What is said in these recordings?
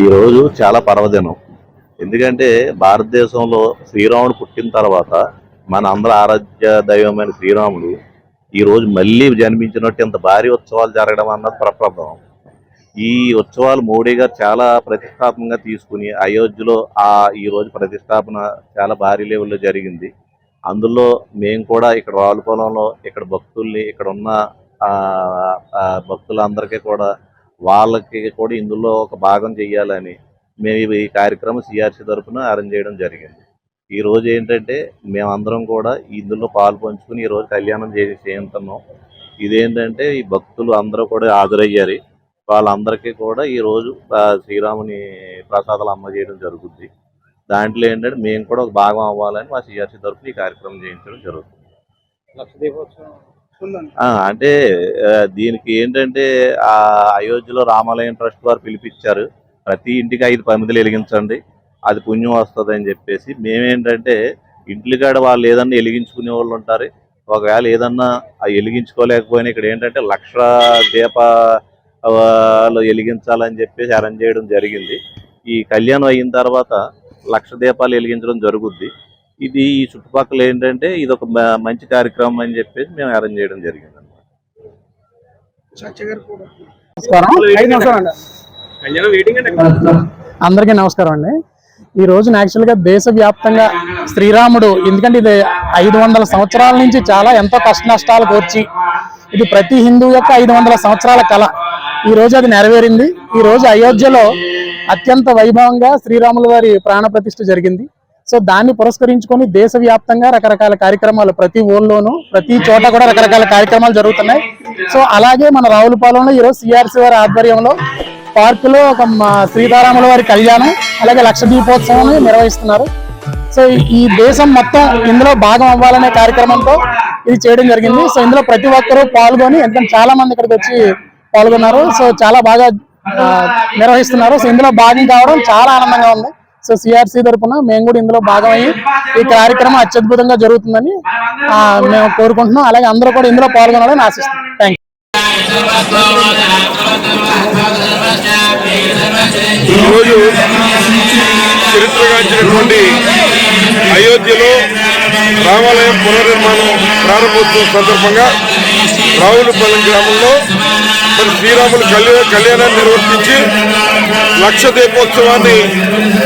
ఈరోజు చాలా పర్వదినం. ఎందుకంటే భారతదేశంలో శ్రీరాముడు పుట్టిన తర్వాత మన అందరి ఆరాధ్య దైవమైన శ్రీరాముడు ఈరోజు మళ్ళీ జన్మించినట్టు ఇంత భారీ ఉత్సవాలు జరగడం అన్నది ప్రప్రభావం ఈ ఉత్సవాలు మోడీ గారు చాలా ప్రతిష్టాత్మకంగా తీసుకుని అయోధ్యలో ఆ ఈ రోజు ప్రతిష్టాపన చాలా భారీ లెవెల్లో జరిగింది. అందులో మేము కూడా ఇక్కడ రావులపొలంలో ఇక్కడ భక్తుల్ని ఇక్కడ ఉన్న భక్తులందరికీ కూడా వాళ్ళకి కూడా ఇందులో ఒక భాగం చేయాలని మేము ఈ కార్యక్రమం సిఆర్సీ తరఫున అరేంజ్ చేయడం జరిగింది. ఈ రోజు ఏంటంటే మేమందరం కూడా ఇందులో పాలు పంచుకుని ఈరోజు కళ్యాణం చేసి చేస్తున్నాం ఇదేంటంటే ఈ భక్తులు అందరూ కూడా హాజరయ్యారు. వాళ్ళందరికీ కూడా ఈరోజు శ్రీరాముని ప్రసాదాలు అందజేయడం జరుగుద్ది. దాంట్లో ఏంటంటే మేము కూడా ఒక భాగం అవ్వాలని మా సిఆర్సీ తరఫున ఈ కార్యక్రమం చేయించడం జరుగుతుంది. లక్ష దీపోత్సవం అంటే దీనికి ఏంటంటే ఆ అయోధ్యలో రామాలయం ట్రస్ట్ వారు పిలిపించారు. ప్రతి ఇంటికి ఐదు పమిదలు వెలిగించండి. అది పుణ్యం వస్తుంది అని చెప్పేసి. మేమేంటంటే ఇంటికాడ వాళ్ళు ఏదన్నా వెలిగించుకునే వాళ్ళు ఉంటారు. ఒకవేళ ఏదన్నా అవి వెలిగించుకోలేకపోయినా ఇక్కడ ఏంటంటే లక్ష దీప వెలిగించాలని చెప్పేసి అరేంజ్ చేయడం జరిగింది. ఈ కళ్యాణం అయిన తర్వాత లక్ష దీపాలు వెలిగించడం జరుగుద్ది. ఇది ఈ చుట్టుపక్కల ఏంటంటే ఇది ఒక మంచి కార్యక్రమం అని చెప్పేసి మేము అరేంజ్ చేయడం జరిగింది అందరికీ నమస్కారం అండి. ఈ రోజున యాక్చువల్గా దేశవ్యాప్తంగా శ్రీరాముడు ఎందుకంటే ఇది ఐదు వందల సంవత్సరాల నుంచి చాలా ఎంతో కష్ట నష్టాలు కోర్చి ఇది ప్రతి హిందూ యొక్క ఐదు వందల సంవత్సరాల కళ. ఈ రోజు అది నెరవేరింది. ఈ రోజు అయోధ్యలో అత్యంత వైభవంగా శ్రీరాముల వారి ప్రాణ ప్రతిష్ఠ జరిగింది. సో దాన్ని పురస్కరించుకొని దేశవ్యాప్తంగా రకరకాల కార్యక్రమాలు ప్రతి ఊళ్ళోనూ ప్రతి చోట కూడా రకరకాల కార్యక్రమాలు జరుగుతున్నాయి. సో అలాగే మన రావులపాలెంలో ఈరోజు సిఆర్సి వారి ఆధ్వర్యంలో పార్క్లో ఒక మా సీతారాముల వారి కళ్యాణం అలాగే లక్ష దీపోత్సవం నిర్వహిస్తున్నారు. సో ఈ- దేశం మొత్తం ఇందులో భాగం అవ్వాలనే కార్యక్రమంతో ఇది చేయడం జరిగింది. సో ఇందులో ప్రతి ఒక్కరూ పాల్గొని ఎందుకంటే చాలా మంది ఇక్కడికి వచ్చి పాల్గొన్నారు. సో చాలా బాగా నిర్వహిస్తున్నారు. సో ఇందులో భాగం కావడం చాలా ఆనందంగా ఉంది. సో సిఆర్సీ తరఫున మేము కూడా ఇందులో భాగమయ్యి ఈ కార్యక్రమం అత్యద్భుతంగా జరుగుతుందని మేము కోరుకుంటున్నాం. అలాగే అందరూ కూడా ఇందులో పాల్గొనాలని ఆశిస్తున్నాం. థ్యాంక్ ఈరోజు చరిత్రగాంచినటువంటి అయోధ్యలో రామాలయం పునర్నిర్మాణం ప్రారంభోత్సవం సందర్భంగా రావులపల్లి గ్రామంలో మరి శ్రీరాములు కళ్యాణ కళ్యాణాన్ని నిర్వర్తించి లక్ష దీపోత్సవాన్ని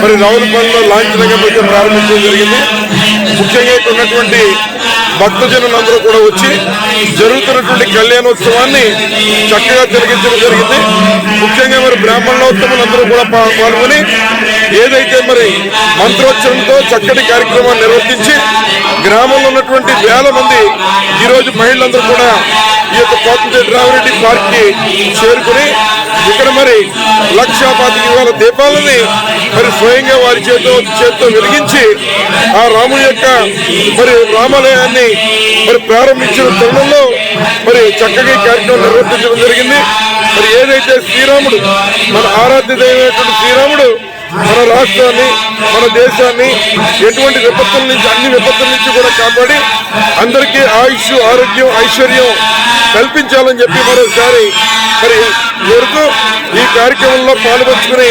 మరి రావులపల్లిలో లాంఛనంగా అయితే ప్రారంభించడం జరిగింది. ముఖ్యంగా ఇక్కడ ఉన్నటువంటి భక్తజనులందరూ కూడా వచ్చి జరుగుతున్నటువంటి కళ్యాణోత్సవాన్ని చక్కగా జరిగించడం జరిగింది. ముఖ్యంగా మరి బ్రాహ్మణోత్సవులందరూ కూడా పాల్గొని ఏదైతే మరి మంత్రోచ్చరణతో చక్కటి కార్యక్రమాన్ని నిర్వర్తించి గ్రామంలో ఉన్నటువంటి వేల మంది ఈరోజు మహిళలందరూ కూడా ఈ యొక్క పోతంశెట్టి రామిరెడ్డి చేరుకుని ఇక్కడ మరి లక్షా పాతిక వేల దీపాలని మరి స్వయంగా వారి చేతితో చేతితో వెలిగించి ఆ రాముడి యొక్క మరి రామాలయాన్ని మరి ప్రారంభించిన తరుణంలో మరి చక్కగా ఈ కార్యక్రమం నిర్వర్తించడం జరిగింది. మరి ఏదైతే శ్రీరాముడు మన ఆరాధ్య దైవమైనటువంటి శ్రీరాముడు మన రాష్ట్రాన్ని మన దేశాన్ని ఎటువంటి విపత్తుల నుంచి అన్ని విపత్తుల నుంచి కూడా కాపాడి అందరికీ ఆయుష్ ఆరోగ్యం ఐశ్వర్యం కల్పించాలని చెప్పి మరోసారి మరి వరకు ఈ కార్యక్రమంలో పాల్పంచుకుని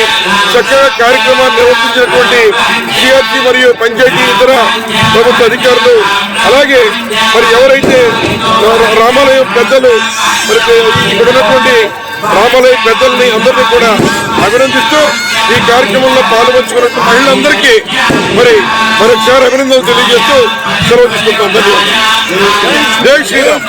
చక్కగా కార్యక్రమాన్ని నిర్వర్తించినటువంటి సిఆర్టీ మరియు పంచాయతీ ఇతర ప్రభుత్వ అధికారులు అలాగే మరి ఎవరైతే రామాలయం పెద్దలు మరి ఇక్కడ ఉన్నటువంటి రామాలయం పెద్దల్ని అందరినీ కూడా అభినందిస్తూ ఈ కార్యక్రమంలో పాల్పంచుకున్న మహిళలందరికీ మరి మరొకసారి అభినందనలు తెలియజేస్తూ సెలవు తీసుకుంటాం ధన్యవాదాలు. జై శ్రీరామ్.